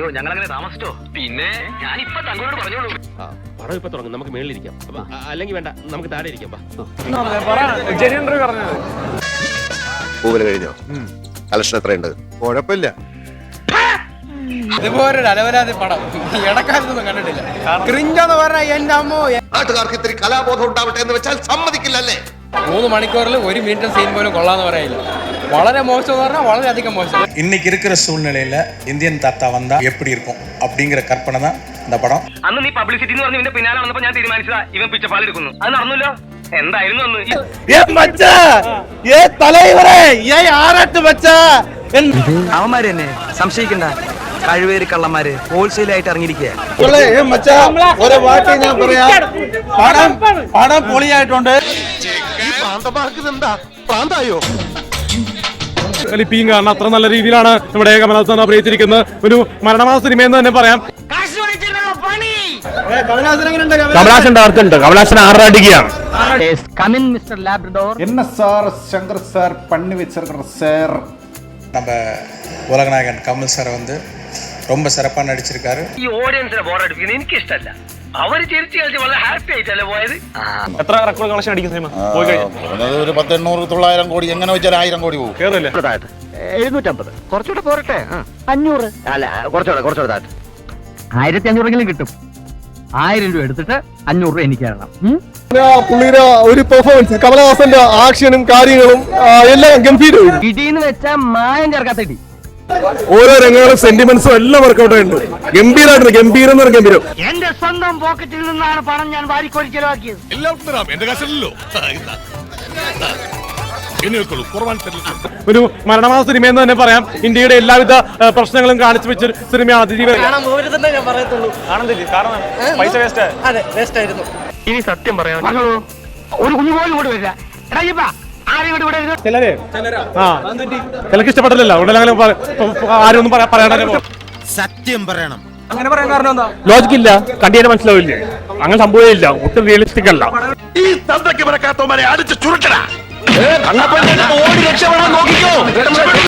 അയ്യോ ഞങ്ങൾ അങ്ങനെ താമസിച്ചോ? പിന്നെ? ഞാൻ ഇപ്പൊ തങ്ങളോട് പറഞ്ഞോളൂ. ആ പടം ഇപ്പൊ തുടങ്ങും. നമുക്ക് മേളിലിരിക്കാം. അല്ലെങ്കിൽ വേണ്ട നമുക്ക് താഴെ ഇരിക്കാം. പൂവൽ കഴിഞ്ഞോ? കളക്ഷൻ എത്രയുണ്ട്? കുഴപ്പമില്ല. ഇതുപോലൊരു അലവരാതി പടം. ഇടക്കാലത്തൊന്നും കണ്ടിട്ടില്ല. ക്രിഞ്ചെന്ന് പറഞ്ഞാൽ എന്റെ അമ്മോ നാട്ടുകാർക്ക് ഇത്തിരി കലാബോധം ഉണ്ടാവട്ടെ എന്ന് വെച്ചാൽ സമ്മതിക്കില്ലല്ലേ? മൂന്ന് മണിക്കൂറിൽ ഒരു മിനിറ്റ് സീൻ പോലും കൊള്ളാന്ന് പറയില്ല വളരെ മോശം എന്ന് പറഞ്ഞാൽ വളരെയധികം മോശം இன்னைக்கு இருக்கிற சூழ்நிலையில இந்தியன் தாத்தா வந்தா எப்படி இருக்கும் அப்படிங்கிற கற்பனை தான் இந்த படம் അന്ന് നീ പബ്ലിസിറ്റി എന്ന് പറഞ്ഞ് ഇവന്റെ പിന്നാലെ വന്നപ്പോ ഞാൻ തീരുമാനിച്ചതാ ഇവൻ പിച്ചപ്പാൽ എടുക്കുന്നു അത് നടന്നല്ലോ എന്തായിരുന്നു അന്ന് അവന്മാര് തന്നെ സംശയിക്കണ്ട കഴിവേറി കള്ളന്മാര് ഹോൾസെയിലായിട്ട് ഇറങ്ങിയിരിക്കുക ഒരു വാക്ക് ഞാൻ പറയാം പടം പടം പൊളിയായിട്ടുണ്ട് എന്താ പ്രാന്തായോ ലിപ്പിയും കാരണം അത്ര നല്ല രീതിയിലാണ് നമ്മുടെ കമലഹാസൻ അഭിനയിച്ചിരിക്കുന്നത് ഒരു മരണമാസ സിനിമ എന്ന് തന്നെ പറയാം Kamalasan ഡാർക്കുണ്ട് Kamalasan ആറാടിക്കുകയാണ് come in mister Labrador என்ன சார் சங்கர் சார் பண்ணி வச்சிருக்கிற சார் நம்ம உலகநாயகன் கமல் சார் வந்து ரொம்ப சிறப்பாக நடிச்சிருக்காரு ഈ ഓഡിയൻസിനെ ബോറടിപ്പിക്കുന്നത് എനിക്ക് ഇഷ്ടമല്ല അവർ ചിരിച്ചു കളിച്ച് വളരെ ഹാപ്പി ആയിട്ടല്ലേ പോയത്? എത്ര റെക്കോർഡ് കളക്ഷൻ അടിക്കും സിനിമ പോയി ഒരു തൊള്ളായിരം കോടി എങ്ങനെ വെച്ചാൽ ആയിരം കോടി പോകും. കേറില്ലേ? എഴുന്നൂറ്റമ്പത്. കുറച്ചുകൂടെ പോരട്ടെ? അഞ്ഞൂറ്. അല്ല കുറച്ചുകൂടെ കുറച്ചുകൂടെ ആയിരത്തി അഞ്ഞൂറെങ്കിലും കിട്ടും. ആയിരം രൂപ എടുത്തിട്ട് അഞ്ഞൂറ് രൂപ എനിക്ക് തരണം. പുള്ളിയുടെ ഒരു പെർഫോമൻസ് കമലഹാസന്റെ ആക്ഷനും കാര്യങ്ങളും എല്ലാം ഗംഭീരവും ഇടിന്ന് വെച്ചാൽ മായം ചേർക്കാത്ത ഇടി. ഓരോ രംഗങ്ങളും സെന്റിമെന്റ്സും എല്ലാം വർക്കൗട്ട് ഉണ്ട് ഗംഭീരമായിട്ടുണ്ട് ഗംഭീരം എന്ന് പറഞ്ഞ ഗംഭീരം. എന്റെ സ്വന്തം പോക്കറ്റിൽ നിന്നാണ് പണം ഞാൻ വാരിക്കോരി ചെലവാക്കിയത് ഒരു മരണമാസ സിനിമ എന്ന് തന്നെ പറയാം. ഇന്ത്യയുടെ എല്ലാവിധ പ്രശ്നങ്ങളും കാണിച്ചു വെച്ച ഒരു സിനിമയാണ് അതിജീവൻ ഇനി സത്യം പറയാം. ഒരു കുഞ്ഞു പോലും കൂടെ വരില്ല. ചിലരെ? ആ. ചിലക്ക് ഇഷ്ടപ്പെട്ടില്ലല്ലോ. അങ്ങനെ പ- ആരും ഒന്നും പറയാ- പറയാതെ സത്യം പറയണം. ലോജിക് ഇല്ല. കണ്ടിയെ മനസ്സിലാവില്ലേ? അങ്ങനെ സംഭവമില്ല ഒട്ടും റിയലിസ്റ്റിക് അല്ല. ഈ തന്തയ്ക്ക് പിറക്കാത്തവന്മാരെ അടിച്ച് ചുരുട്ടടാ. ഓടി രക്ഷപ്പെടാൻ നോക്കിക്കോ.